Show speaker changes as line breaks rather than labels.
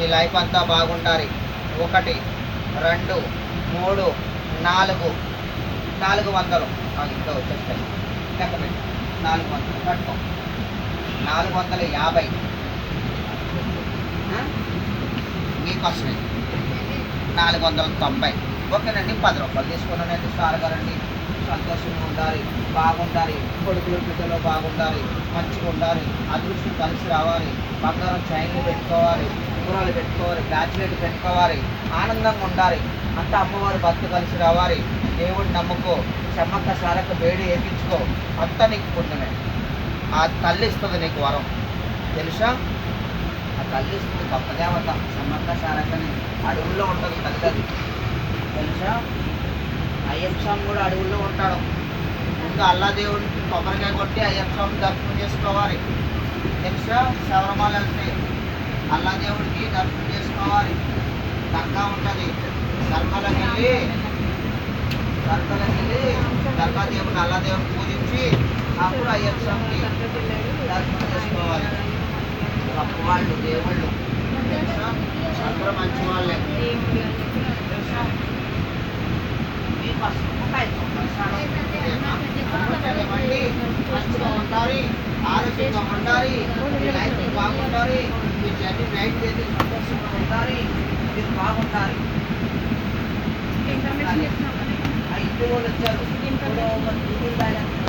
మీ life అంతా బాగుండాలి. ఒకటి రెండు మూడు నాలుగు నాలుగు వందలు. ఆ, ఇంకా వచ్చేస్తాయి. లెక్క పెట్టి. నాలుగు వందలు. కట్టుకో. నాలుగు వందల యాభై. ఆ? ఫస్ట్ నాలుగు వందల తొంభై. ఓకేనండి. పది రూపాయలు తీసుకున్నానండి. సార్ గారండి. సంతోషంగా ఉండాలి. బాగుండాలి. కొడుకులు బిడ్డలు బాగుండాలి. మంచిగా ఉండాలి. అదృష్టం కలిసి రావాలి. బంగారం చైన్లు పెట్టుకోవాలి. ఉంగరాలు పెట్టుకోవాలి బ్రాచ్లెట్ పెట్టుకోవాలి ఆనందంగా ఉండాలి. అంతా అమ్మవారి భక్తు కలిసి రావాలి. దేవుడిని నమ్ముకో చెమ్మక్క సారక్క వేడి వేయించుకో అంతా నీకు పుణ్యమే. ఆ తల్లి ఇస్తుంది నీకు వరం. తెలుసా? ఆ తల్లి ఇస్తుంది గొప్ప దేవత. చెమ్మక్క సారక్కని అడవుల్లో ఉంటుంది తల్లి అది తెలుసా? అయ్యప్ప స్వామి కూడా అడవుల్లో ఉంటాడు. ముందు అల్లాదేవుడికి కొబ్బరికాయ కొట్టి అయ్యప్ప స్వామిని దర్శనం చేసుకోవాలి. తెలుసా? శబరిమల వెళ్తే అల్లా దేవుడికి దర్శనం చేసుకోవాలి. దర్గా ఉంటుంది. దర్గాలోకి వెళ్ళి దర్గాలోకి వెళ్ళి దర్గా దేవుడిని అల్లా దేవుడిని పూజించి అప్పుడు అయ్యప్ప స్వామికి దర్శనం చేసుకోవాలి. గొప్పవాళ్ళు దేవుళ్ళు. అందరూ మంచి వాళ్ళే. మంచిగా ఉండాలి. ఆరోగ్యంగా ఉండాలి. లైఫ్ బాగుండాలి. నైట్ చేసి సంతోషంగా ఉండాలి మీరు బాగుండాలి. ఇంటి వాళ్ళు వచ్చారు. TV balance